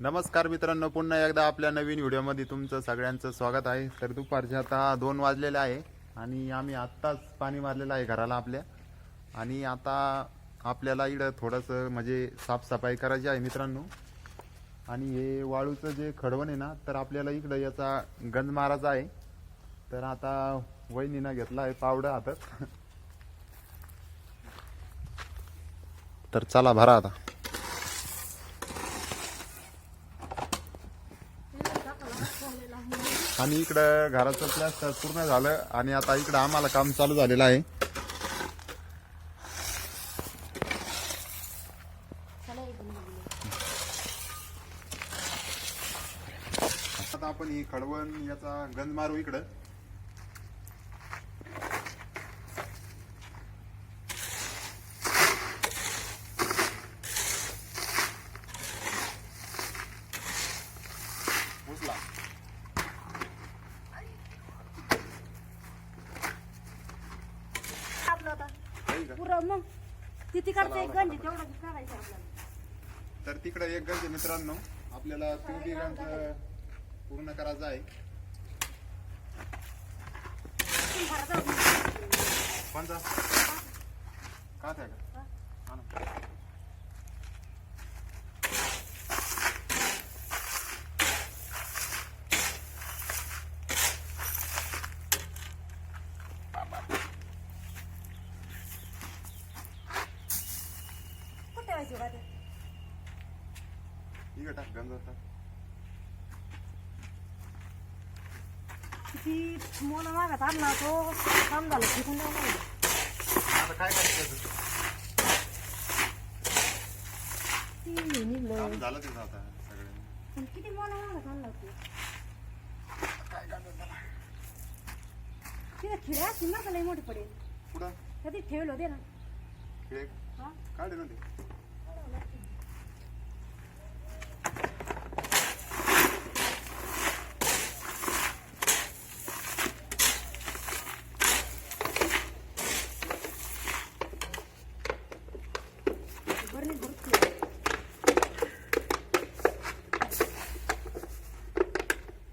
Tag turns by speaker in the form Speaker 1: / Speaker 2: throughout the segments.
Speaker 1: नमस्कार मित्रांनो पुन्हा एकदा आपल्या नवीन व्हिडिओमध्ये तुमचं सगळ्यांचं स्वागत आहे. तर दुपारचे आता दोन वाजलेले आहे आणि आम्ही आत्ताच पाणी मारलेलं आहे घराला आपल्या. आणि आता आपल्याला इकडं थोडंसं म्हणजे साफसफाई करायची आहे मित्रांनो. आणि हे वाळूचं जे खडवण आहे ना तर आपल्याला इकडं याचा गंज मारायचा आहे. तर आता वहिनीनं घेतला आहे पावडं हातात. तर चला भरा आता. आणि इकडं घराचं प्लॅस्टर पूर्ण झालं आणि आता इकडं आम्हाला काम चालू झालेलं आहे. आता आपण ही खडवण याचा गंज मारू इकडं उचला का?
Speaker 2: पुरं मग. गंजी तेवढं करायचं आपल्याला.
Speaker 1: तर तिकडे एक गंज मित्रांनो आपल्याला पिवळी गंज पूर्ण करायचा आहे.
Speaker 2: घरात जाऊ.
Speaker 1: कोणता? का त्या का हा ना.
Speaker 2: बा ते?
Speaker 1: इकडे टाक गंज टाक.
Speaker 2: किती मोल मागत आणला तो. काम झालं फेकून द्यावं लागलं.
Speaker 1: आता काय करायचं
Speaker 2: ती निघलं.
Speaker 1: काम झालं त्याचं आता सगळं.
Speaker 2: पण किती मोल मागत आणला तो?
Speaker 1: काय करतात त्याला?
Speaker 2: तिथे खिळे असतील ना का लई मोठी पडेल
Speaker 1: पुढं
Speaker 2: कधी ठेवलं होते ना?
Speaker 1: खेळ?
Speaker 2: हा?
Speaker 1: काढे ना ते
Speaker 2: बरं नाही भरत खिळे.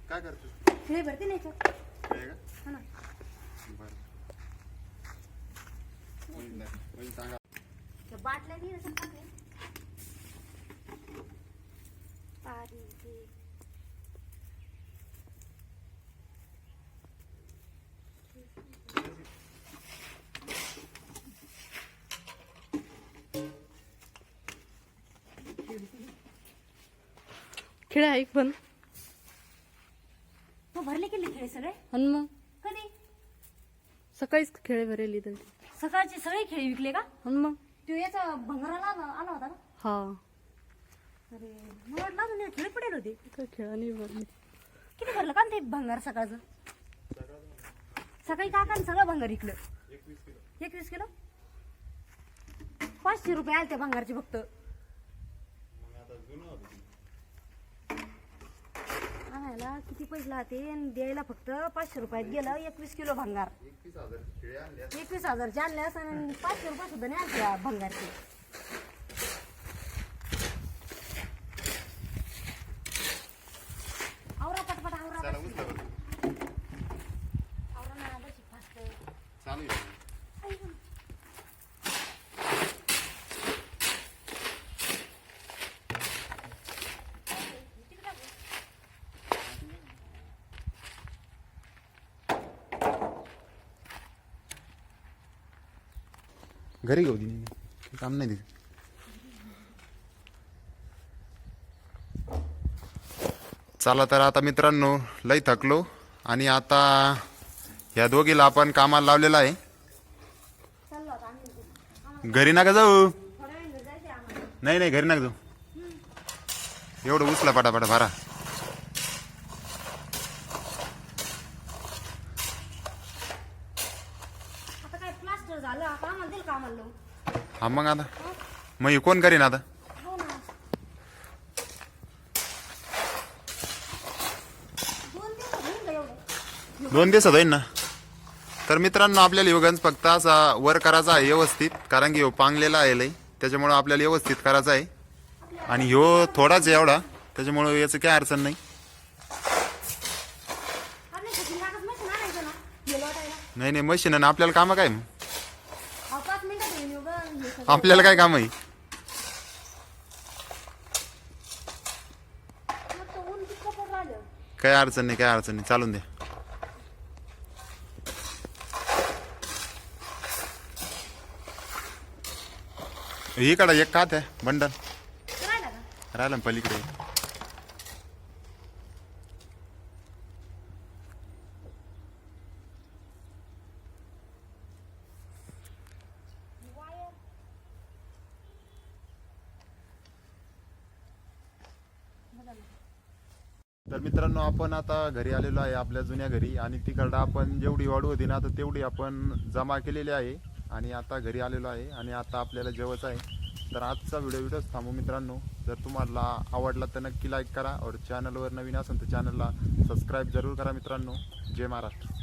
Speaker 1: काय
Speaker 2: खिळे भरते नाही.
Speaker 1: खेळ का
Speaker 2: हा ना
Speaker 1: बरं होईल ना. होईल सांगा
Speaker 2: त्या बाटल्या बी असं टाकले. पाणी ते.
Speaker 3: खेळ आहे पण
Speaker 2: तो भरले केले खेळे सगळे?
Speaker 3: आणि मग?
Speaker 2: कधी?
Speaker 3: सकाळीच खेळ भरेल इथं
Speaker 2: सकाळचे सगळे खेळ विकले का?
Speaker 3: आणि मग?
Speaker 2: तो याचा भंगाराला आला आला होता ना?
Speaker 3: हा.
Speaker 2: अरे मला वाटलं अजून हे खेळ पडेल होते.
Speaker 3: काय खेळ नाही भरले.
Speaker 2: किती भरलं का ते भंगार सकाळचं? सकाळी काका सगळं भंगार इकलं एकवीस किलो? पाचशे रुपये आले त्या भंगारचे फक्त. आणायला किती पैसे लागते आणि द्यायला फक्त पाचशे रुपयात गेलं एकवीस किलो भंगार.
Speaker 1: एकवीस हजार खेळे आणले
Speaker 2: एकवीस हजारचे आणले असं आणि पाचशे रुपये सुद्धा नाही आणले त्या भंगारचे आवरा पटपट आवरा
Speaker 1: चला उचला बरं.
Speaker 2: आवरा ना बशी फास्ट
Speaker 1: चालू आहे घरी घेऊ दे काम नाही दिलं चला तर आता मित्रांनो लई थकलो. आणि आता ह्या दोघीला आपण कामाला लावलेलं आहे. घरी नका जाऊ. नाही नाही घरी नका जाऊ. एवढं उचला पटापटा भरा
Speaker 2: आता काय प्लास्टर झालं का?
Speaker 1: हा मग आता. मग हे कोण करीन आता?
Speaker 2: हो ना. दोन दिवस होईल का एवढं.
Speaker 1: दोन दिवसात होईन ना? तर मित्रांनो आपल्याला योगंज फक्त असा वर करायचा आहे व्यवस्थित कारण की ह्यो पांगलेला आहे लई. त्याच्यामुळं आपल्याला व्यवस्थित करायचा आहे. आणि ह्यो थोडाच आहे एवढा. त्याच्यामुळे याचं काय अडचण नाही.
Speaker 2: आपल्या घरी लागत मशीन आणायचं ना. गेलो वाटायला
Speaker 1: नाही नाही मशीन आणि आपल्याला कामं काय मग? आपल्याला काय काम आहे. काय अडचण नाही काय अडचण नाही. चालून द्या. इकडं एक कात आहे बंडल.
Speaker 2: राहिला
Speaker 1: पलीकडे. तर मित्रांनो आपण आता घरी आलेलो आहे आपल्या जुन्या घरी आणि तिकडं आपण जेवढी वाढू होती ना तर तेवढी आपण जमा केलेली आहे आणि आता घरी आलेलो आहे आणि आता आपल्याला जेवच आहे. तर आजचा व्हिडिओ व्हिडिओच थांबू मित्रांनो. जर तुम्हाला आवडला तर नक्की लाईक करा और चॅनलवर नवीन असेल तर चॅनलला सबस्क्राईब जरूर करा मित्रांनो. जय महाराष्ट्र.